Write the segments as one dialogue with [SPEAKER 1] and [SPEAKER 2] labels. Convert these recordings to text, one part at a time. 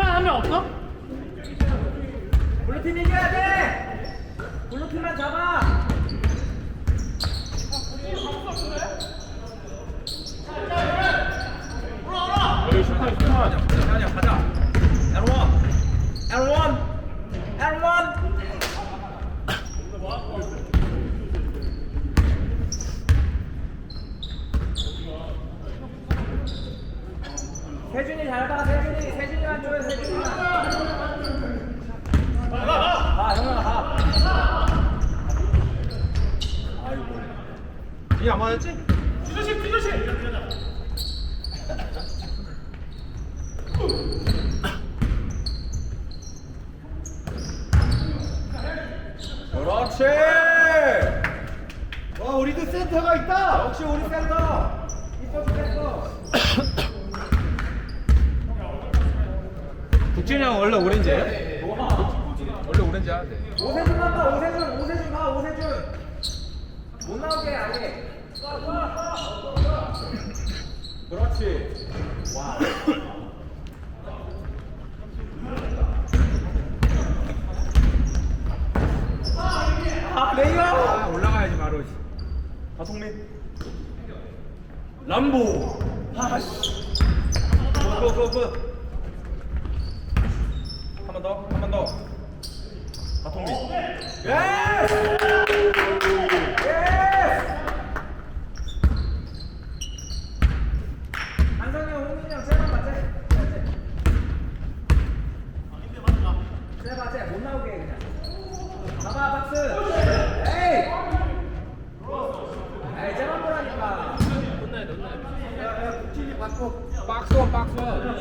[SPEAKER 1] 한 명 없어?
[SPEAKER 2] 블루팀 이겨야 돼! 블루팀만 잡아!
[SPEAKER 1] 여기 심판 심판
[SPEAKER 2] 아니야, 아니야, 가자. L1. L1. L1. 세준이 잘 봐, 세준이. 세준이만 줘요, 세준이만. 가, 형아, 가.
[SPEAKER 1] 이게 안 맞았지?
[SPEAKER 2] 그렇지!
[SPEAKER 1] 와 우리도 센터가 있다
[SPEAKER 2] 역시 우리 센터! 이뻐 죽겠어.
[SPEAKER 1] 국진이 형 원래 오렌지예요? 원래 오렌지야 네.
[SPEAKER 2] 오세준 간다, 오세준, 오세준 가, 오세준. 아예. 그렇지. 와. 아, 레이어!
[SPEAKER 1] 아 올라가야지 바로
[SPEAKER 2] 하성민. 람보. 아씨. 굿굿굿굿. 한번 더, 한 번 더. 하통민. 예스! 예스! 한성이 형, 홍민이 형, 쟤만 봐, 쟤. 봐, 쟤못 나오게 해, 그냥. 잡아, 박스. 에이! 에이, 쟤만 보라니까.
[SPEAKER 1] 박스원 박스원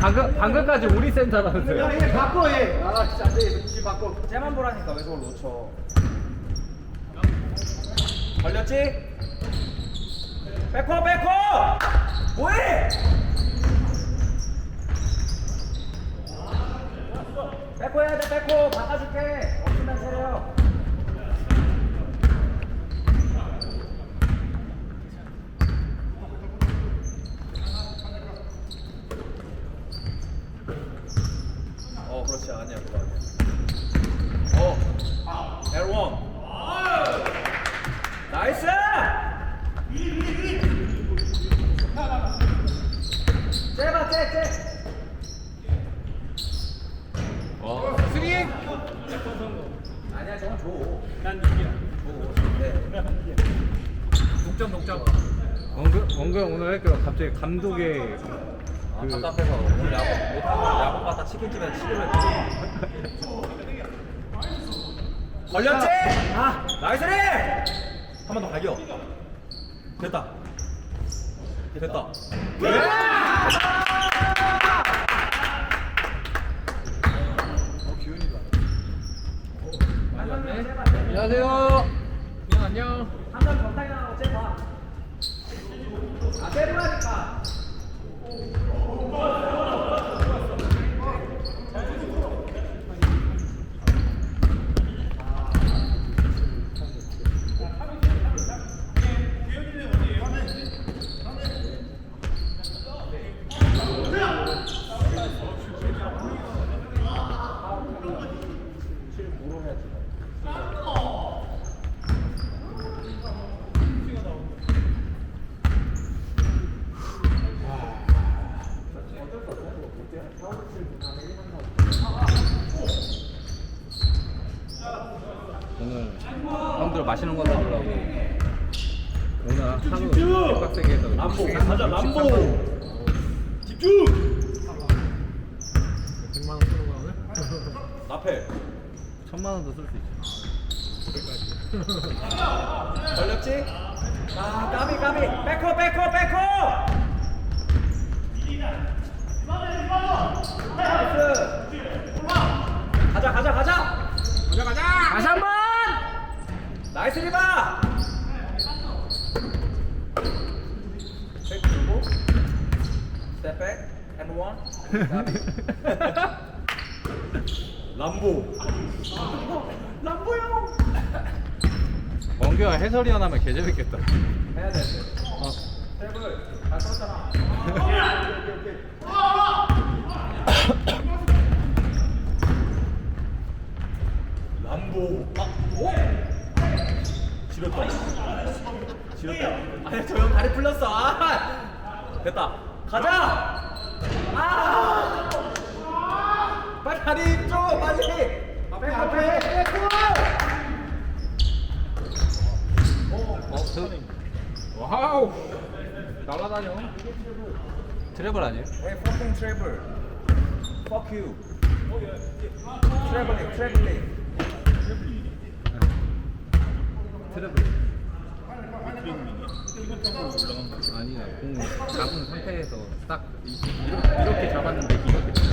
[SPEAKER 1] 방금 방금까지 우리 센터라면서요?
[SPEAKER 3] 얘 바꿔 얘. 아 진짜 안 돼. 지 바꿔.
[SPEAKER 2] 쟤만 보라니까 왜 그걸 놓쳐? 걸렸지? 백호 백호! 뭐해? 백호 해야 돼 백호 바꿔줄게. 없으면 세려 어 그렇지. 아니야 그거 아니야. 어. L1 나이스 쟤봐 쟤쟤
[SPEAKER 1] 어 스리
[SPEAKER 2] 아니야 저건 줘
[SPEAKER 1] 난 6이야
[SPEAKER 2] 줘. 네.
[SPEAKER 1] 동점 동점 원근 원근 오늘 할까 갑자기 감독의
[SPEAKER 2] 아,
[SPEAKER 1] 그-
[SPEAKER 2] 답답해서 오늘 야구 못하고 야구 갔다 치킨집에 치료를 걸렸지? 아! 나이스리! 한번 더 갈겨. 됐다. 됐다.
[SPEAKER 1] 안녕하세요 형 안녕
[SPEAKER 2] 한번 적당히 나가고 쟤봐 아 쟤보라니까
[SPEAKER 1] 오늘 형들 맛있는 거 사주려고. 오늘 하루 빡세게 해서
[SPEAKER 2] 람보
[SPEAKER 1] 음식
[SPEAKER 2] 가자
[SPEAKER 1] 한-
[SPEAKER 2] 집중!
[SPEAKER 1] 100만 원 쓰는 거야 오늘?
[SPEAKER 2] 앞에
[SPEAKER 1] 천만 원도 쓸 수 있어
[SPEAKER 2] 걸렸지? 아 까비 까비. 백호 백호 백호! 나이스. 가자 가자 가자.
[SPEAKER 1] 가자 가자! 다시 한번
[SPEAKER 2] 나이스 리바! 백 주고 스텝 백 앤원 람보. 람보 형
[SPEAKER 1] 원규가 해설위원 하면 개 재밌겠다.
[SPEAKER 2] 해야 돼.
[SPEAKER 1] 어.
[SPEAKER 2] 스텝을 잘 썼잖아 다리 좀 빨리. 앞에 앞에.
[SPEAKER 1] 어, 저 와우. 날아다녀. 트래블 아니에요?
[SPEAKER 2] Hey, fucking travel. Fuck you. Traveling, traveling.
[SPEAKER 1] 트래블. 아니야, 공 잡은 상태에서 딱 이- 이렇게, 이렇게 잡았는데 이렇게 되나?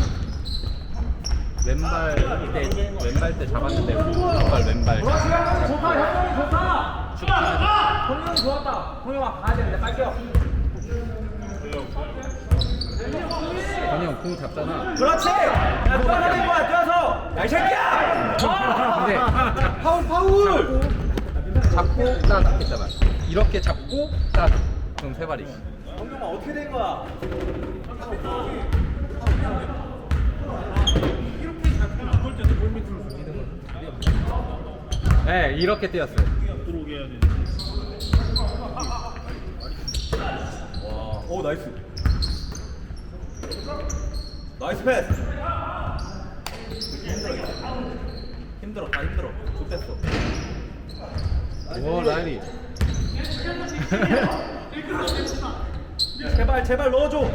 [SPEAKER 1] 왼발 때 왼발 때 잡았는데 오른발 왼발
[SPEAKER 2] 좋다, 형님 좋았다. 형님아 가야 되는데 빨려.
[SPEAKER 1] 건이 형공 잡잖아.
[SPEAKER 2] 그렇지. 야 누가 가는 거야 뛰어서. 야이 새끼야.
[SPEAKER 1] 근데
[SPEAKER 2] 아! 파울 파울.
[SPEAKER 1] 잡고 딱 했잖아. 이렇게 잡고 딱 그럼 세 발이.
[SPEAKER 2] 형님아 어떻게 된 거야?
[SPEAKER 1] 네, 이렇게 뛰었어요.
[SPEAKER 4] 들어오게 해야 돼.
[SPEAKER 2] 오 나이스. 나이스 패스. 힘들어. 힘들었다 힘들어. 좋댔어.
[SPEAKER 1] 오 라이리.
[SPEAKER 2] 제발 제발 넣어줘.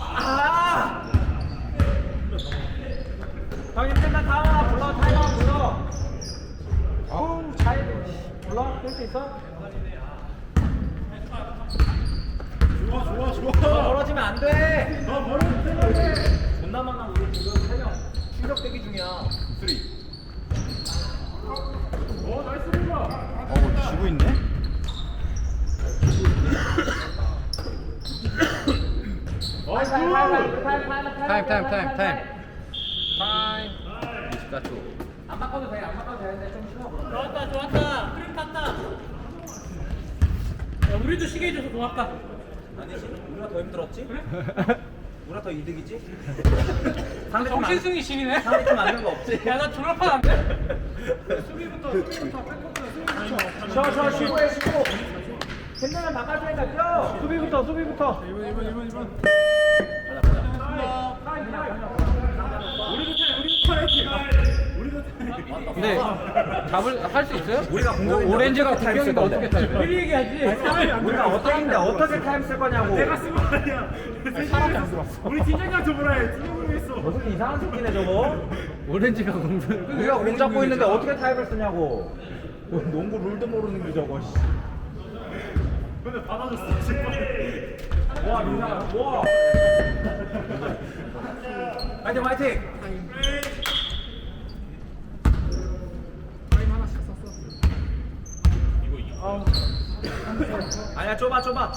[SPEAKER 2] 아! 형님 끝나 타워 불러 타이머 불러. 어우 차이 있어?
[SPEAKER 4] 좋아, 좋아, 좋아.
[SPEAKER 2] 너 멀어지면 안 돼. 너 멀어지면 안 돼. 존나 많아 우리 지금 세명 충격 대기 중이야. 쓰리.
[SPEAKER 3] 어 지고 있네.
[SPEAKER 1] 타임 타임 타임 타임. 타임. 24초.
[SPEAKER 2] 안 바꿔도 돼. 안 바꿔도 되는데 좀 쉬어.
[SPEAKER 5] 좋았다 좋았다 우리도 시계 해줘서 고맙다
[SPEAKER 2] 아니지. 우리가 더 힘들었지? 우리가 더 이득이지? 상대 안-
[SPEAKER 5] 정신승리 신이네
[SPEAKER 2] 상대 팀 맞는 거 없지?
[SPEAKER 5] 야 나 졸업하면 안돼? 수비부터 수비부터
[SPEAKER 2] 쉬어 쉬어 쉬고 해 쉬고. 바꿔 테니까 뛰어.
[SPEAKER 3] 수비부터 수비부터.
[SPEAKER 1] 근데 잡을 할 수 있어요?
[SPEAKER 2] 우리가 공격인데
[SPEAKER 1] 오렌지가
[SPEAKER 2] 어떻게 타임 쓸
[SPEAKER 1] 공격인데
[SPEAKER 2] 건데?
[SPEAKER 1] 어떻게 타임?
[SPEAKER 5] 미리 얘기하지
[SPEAKER 2] 우리가 어떻게 어떻게 타임 쓸 거냐고.
[SPEAKER 4] 내가 쓴거 아니야. 사람이 안 들어왔어. 우리 팀장님한테 뭐라 해. 팀장님 했어.
[SPEAKER 2] 무슨 이상한 새끼네 저거.
[SPEAKER 1] 오렌지가 공격.
[SPEAKER 2] 우리가 공 잡고 있는데 어떻게 타임을 쓰냐고. 뭐 농구 룰도 모르는 게 저거. 씨.
[SPEAKER 4] 근데 받아줬어. 정말.
[SPEAKER 2] 와 민상아 와. 화이팅 화이팅. 아니야 좁아 좁아.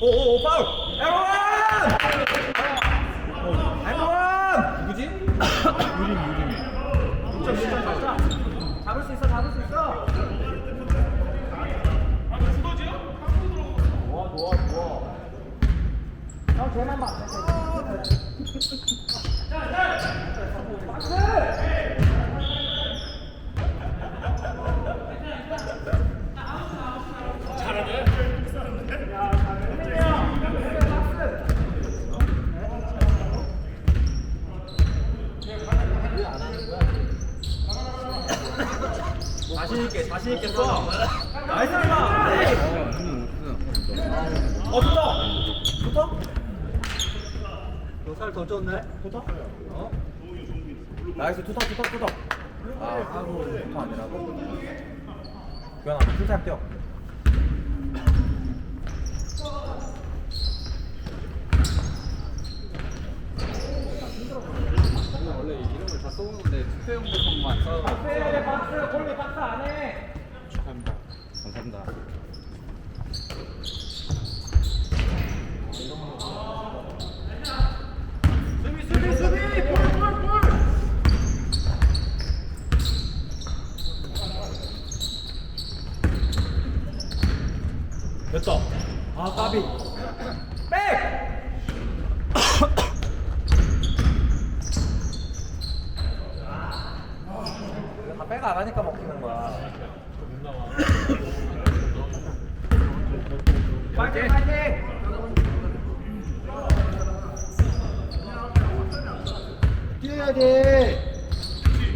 [SPEAKER 2] 오오오 파울. 에원. 에원. 누구지? 유림 유림. 진짜 진짜 잡자. 잡을 수 있어 잡을 수 있어. 좋아 좋아 좋아. 형 쟤만 봐. 자신 있게 자신 있게 써. 나이스 마. 어 붙어. 붙어? 너살더 쪘네? 붙어? 어? 나이스 투터 투터 투터. 아 하고 투터 아니라고? 교환아 풀타임 뛰어.
[SPEAKER 1] 원래 이름을 다 써오는데 투표용 대통만 써.
[SPEAKER 2] 박스 박스 골리 박스 안 해.
[SPEAKER 1] 축하합니다. 감사합니다.
[SPEAKER 4] 수비, 수비, 수비. 볼, 볼, 볼.
[SPEAKER 2] 됐다. 아 까비. 백. 다 빼. 생각 안 하니까 먹히는 거야.
[SPEAKER 1] 파이팅 파이팅
[SPEAKER 3] 뛰어야 돼.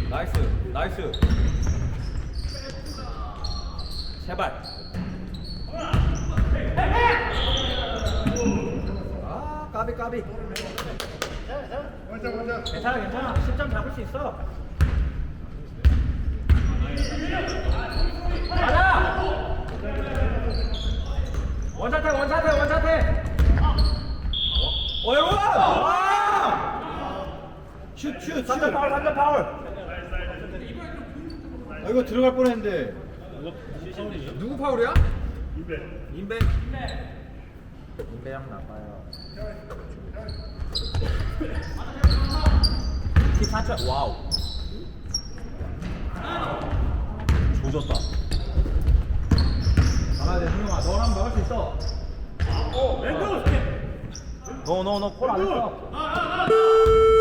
[SPEAKER 2] 나이스, 나이스. 제발. 아, 까비 까비.
[SPEAKER 4] 괜찮아 괜찮아 10점 잡을 수 있어 가자 원샷해 원샷해 원샷해
[SPEAKER 2] 어, 여러분! 와!
[SPEAKER 3] 슛, 슛, 슛.
[SPEAKER 2] 3점 파울, 3점 파울.
[SPEAKER 3] 아, 이거 들어갈 뻔했는데.
[SPEAKER 1] 누구 파울이야?
[SPEAKER 2] 인베. 인 베양 나빠요. 14초. 와우. 조졌다.
[SPEAKER 3] 가만야 돼, 승용아. 너 한번 막을 수 있어.
[SPEAKER 2] 노노노 콜안 했어.